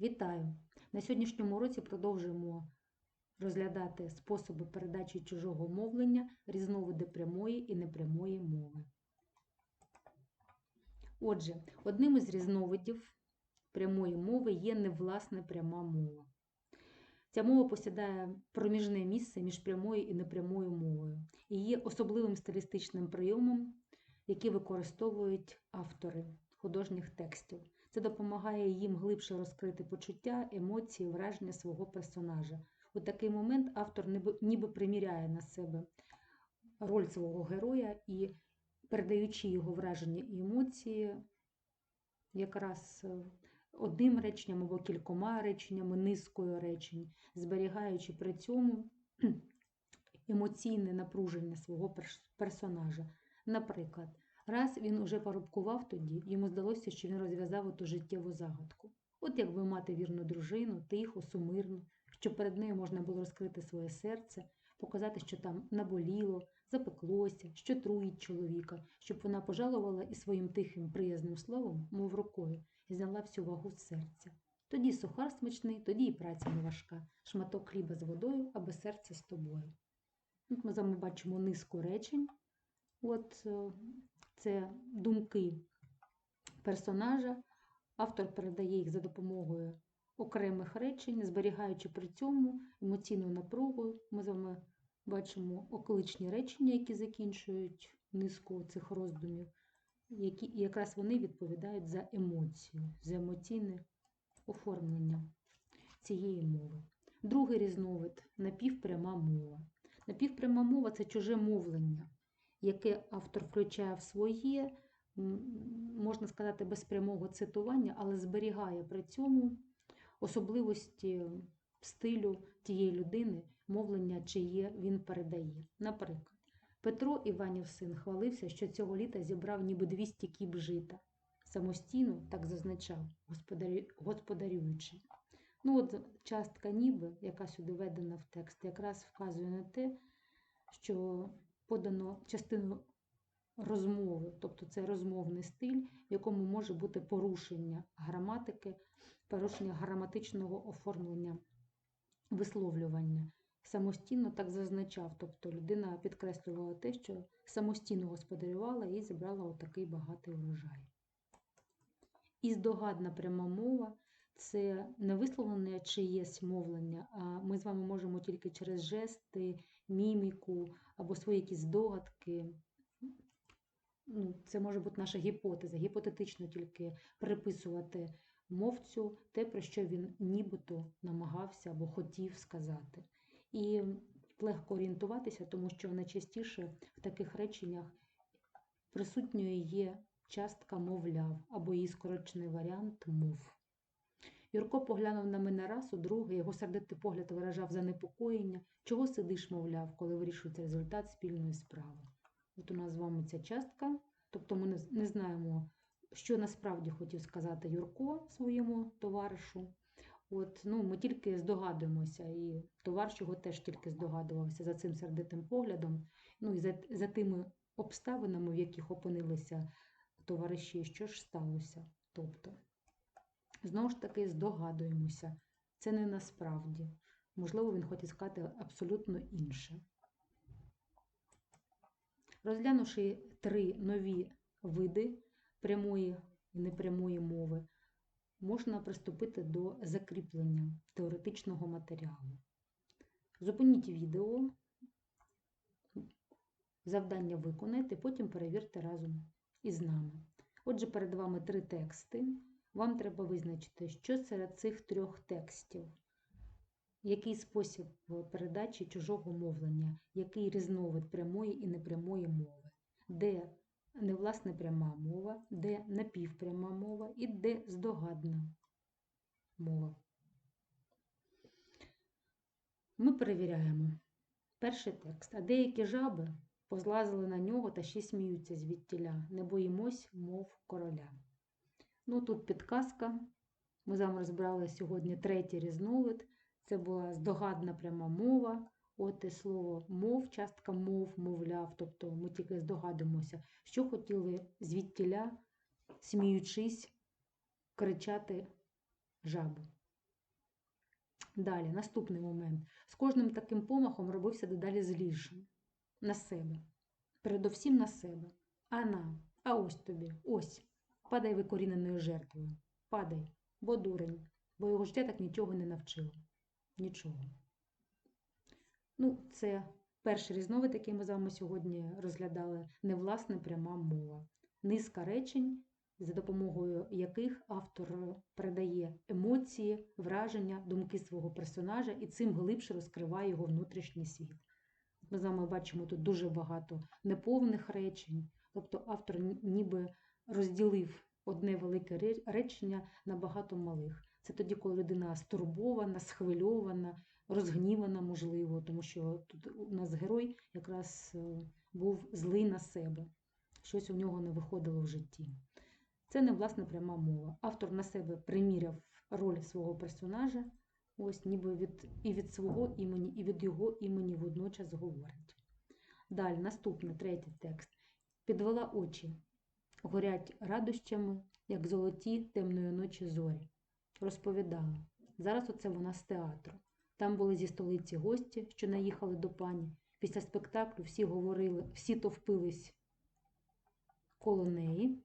Вітаю! На сьогоднішньому уроці продовжуємо розглядати способи передачі чужого мовлення, різновиди прямої і непрямої мови. Отже, одним із різновидів прямої мови є невласна пряма мова. Ця мова посідає проміжне місце між прямою і непрямою мовою і є особливим стилістичним прийомом, який використовують автори художніх текстів. Це допомагає їм глибше розкрити почуття, емоції, враження свого персонажа. У такий момент автор ніби, приміряє на себе роль свого героя і, передаючи його враження і емоції, якраз е, одним реченням або кількома реченнями, низкою речень, зберігаючи при цьому емоційне напруження свого персонажа. Наприклад, Раз він уже порубкував тоді, йому здалося, що він розв'язав оту життєву загадку. От якби мати вірну дружину, тиху, сумирну, щоб перед нею можна було розкрити своє серце, показати, що там наболіло, запеклося, що труїть чоловіка, щоб вона пожалувала і своїм тихим приязним словом, мов рукою, і зняла всю вагу з серця. Тоді сухар смачний, тоді і праця не важка, шматок хліба з водою, аби серце з тобою. От ми з вами бачимо низку речень. От е, це думки персонажа. Автор передає їх за допомогою окремих речень, зберігаючи при цьому емоційну напругу. Ми з вами бачимо окличні речення, які закінчують низку цих роздумів, які і якраз вони відповідають за емоцію, за емоційне оформлення цієї мови. Другий різновид напівпряма мова. Напівпряма мова це чуже мовлення яке автор включає в своє, можна сказати, без прямого цитування, але зберігає при цьому особливості стилю тієї людини, мовлення, чиє він передає. Наприклад, Петро Іванів син хвалився, що цього літа зібрав ніби 200 кіб жита. Самостійно так зазначав, господарюючи. Ну, от частка ніби, яка сюди введена в текст, якраз вказує на те, що подано частину розмови, тобто це розмовний стиль, в якому може бути порушення граматики, порушення граматичного оформлення, висловлювання. Самостійно так зазначав, тобто людина підкреслювала те, що самостійно господарювала і зібрала отакий багатий урожай. І здогадна пряма мова це не висловлене чиєсь мовлення, а ми з вами можемо тільки через жести, міміку або свої якісь здогадки. Ну, це може бути наша гіпотеза, гіпотетично тільки приписувати мовцю те, про що він нібито намагався або хотів сказати. І легко орієнтуватися, тому що найчастіше в таких реченнях присутньою є частка мовляв або її скорочений варіант мов. Юрко поглянув на мене раз, у друге, його сердитий погляд виражав занепокоєння. Чого сидиш, мовляв, коли вирішується результат спільної справи? От у нас з вами ця частка, тобто ми не- знаємо, що насправді хотів сказати Юрко своєму товаришу. От, ну, ми тільки здогадуємося, і товариш його теж тільки здогадувався за цим сердитим поглядом, ну і за, за тими обставинами, в яких опинилися товариші, що ж сталося. Тобто, Знову ж таки, здогадуємося. Це не насправді. Можливо, він хотів сказати абсолютно інше. Розглянувши три нові види прямої і непрямої мови, можна приступити до закріплення теоретичного матеріалу. Зупиніть відео, завдання виконайте, потім перевірте разом із нами. Отже, перед вами три тексти. Вам треба визначити, що серед цих трьох текстів, який спосіб передачі чужого мовлення, який різновид прямої і непрямої мови, де невласне пряма мова, де напівпряма мова і де здогадна мова. Ми перевіряємо перший текст. А деякі жаби позлазили на нього та ще сміються звідтіля. Не боїмось, мов короля. Ну, тут підказка. Ми з вами розбирали сьогодні третій різновид. Це була здогадна пряма мова. От і слово мов, частка мов, мовляв. Тобто ми тільки здогадуємося, що хотіли звідтіля, сміючись, кричати жаби. Далі, наступний момент. З кожним таким помахом робився дедалі злішим на себе. Передовсім на себе. А на, а ось тобі, ось. Падай викоріненою жертвою. Падай, бо дурень, бо його життя так нічого не навчило. Нічого. Ну, це перший різновид, який ми з вами сьогодні розглядали, невласне пряма мова. Низка речень, за допомогою яких автор передає емоції, враження, думки свого персонажа і цим глибше розкриває його внутрішній світ. Ми з вами бачимо тут дуже багато неповних речень, тобто автор ніби розділив одне велике речення на багато малих. Це тоді, коли людина стурбована, схвильована, розгнівана, можливо, тому що тут у нас герой якраз е, був злий на себе, щось у нього не виходило в житті. Це не власне пряма мова. Автор на себе приміряв роль свого персонажа, ось ніби від, і від свого імені, і від його імені водночас говорить. Далі, наступний, третій текст. Підвела очі, горять радощами, як золоті темної ночі зорі. Розповідала. Зараз оце вона з театру. Там були зі столиці гості, що наїхали до пані. Після спектаклю всі говорили, всі товпились коло неї,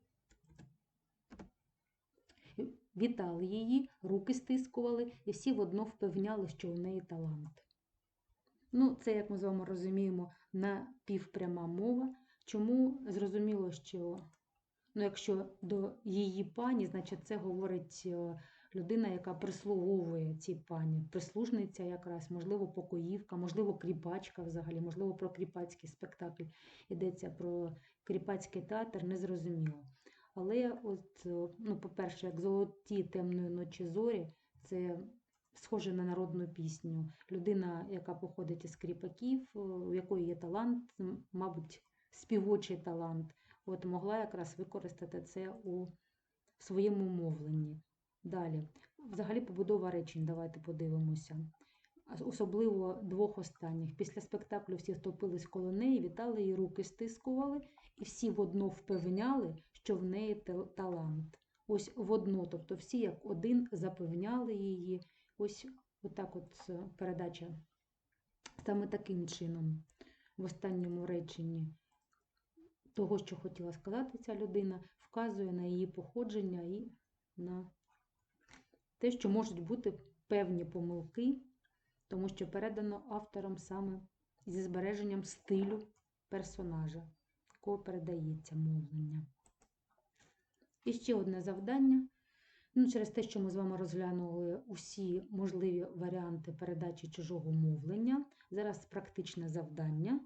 вітали її, руки стискували, і всі водно впевняли, що у неї талант. Ну, це, як ми з вами розуміємо, напівпряма мова. Чому зрозуміло, що ну, якщо до її пані, значить це говорить е, людина, яка прислуговує цій пані, прислужниця якраз, можливо, покоївка, можливо, кріпачка взагалі, можливо, про кріпацький спектакль йдеться про кріпацький театр, незрозуміло. Але, от, е, ну, по-перше, як золоті темної ночі зорі, це схоже на народну пісню. Людина, яка походить із кріпаків, е, у якої є талант, мабуть, співочий талант, от могла якраз використати це у своєму мовленні. Далі, взагалі, побудова речень, давайте подивимося. Особливо двох останніх. Після спектаклю всі стовпились коло неї, вітали її, руки стискували, і всі водно впевняли, що в неї талант. Ось водно, тобто всі як один запевняли її. Ось отак от е, передача саме таким чином в останньому реченні того, що хотіла сказати ця людина, вказує на її походження і на те, що можуть бути певні помилки, тому що передано автором саме зі збереженням стилю персонажа, якого передається мовлення. І ще одне завдання. Ну, через те, що ми з вами розглянули усі можливі варіанти передачі чужого мовлення. Зараз практичне завдання.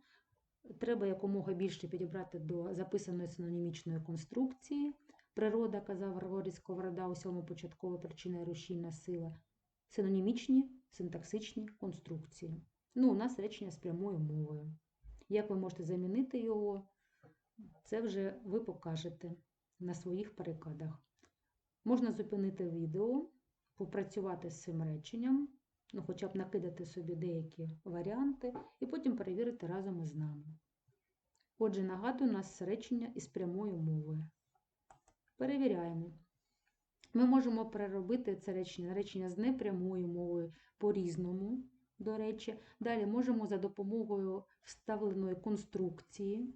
Треба якомога більше підібрати до записаної синонімічної конструкції. Природа, казав Григорій Сковорода, усьому початкова причина і рушійна сила. Синонімічні, синтаксичні конструкції. Ну, у нас речення з прямою мовою. Як ви можете замінити його, це вже ви покажете на своїх перекладах. Можна зупинити відео, попрацювати з цим реченням, ну, хоча б накидати собі деякі варіанти, і потім перевірити разом із нами. Отже, нагадую, у нас речення із прямою мовою. Перевіряємо. Ми можемо переробити це речення речення з непрямою мовою по-різному, до речі. Далі можемо за допомогою вставленої конструкції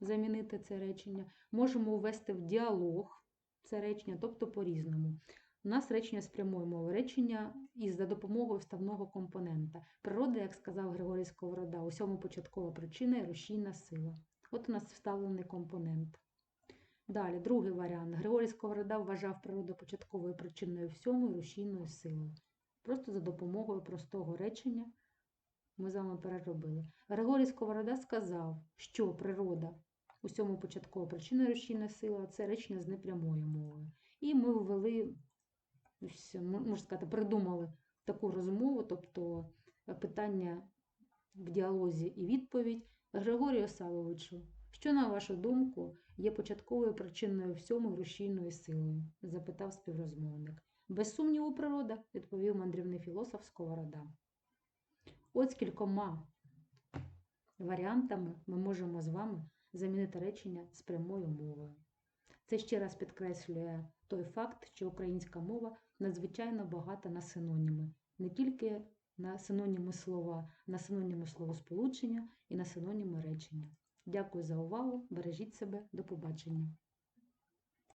замінити це речення. Можемо ввести в діалог це речення, тобто по-різному. У нас речення з прямою мовою, речення із за допомогою вставного компонента. Природа, як сказав Григорій Сковорода, усьому початкова причина і рушійна сила. От у нас вставлений компонент. Далі, другий варіант. Григорій Сковорода вважав природу початковою причиною всьому і рушійною силою. Просто за допомогою простого речення ми з вами переробили. Григорій Сковорода сказав, що природа усьому початкова причина рушійна сила це речення з непрямою мовою. І ми ввели, можна сказати, придумали таку розмову, тобто е, питання в діалозі і відповідь. Григорію Савовичу, що, на вашу думку, є початковою причиною всьому рушійною силою? запитав співрозмовник. Без сумніву, природа, відповів мандрівний філософ Сковорода. От з кількома варіантами ми можемо з вами замінити речення з прямою мовою. Це ще раз підкреслює той факт, що українська мова надзвичайно багата на синоніми. не тільки на синоніми слова, на синоніми словосполучення і на синоніми речення. Дякую за увагу. Бережіть себе. До побачення.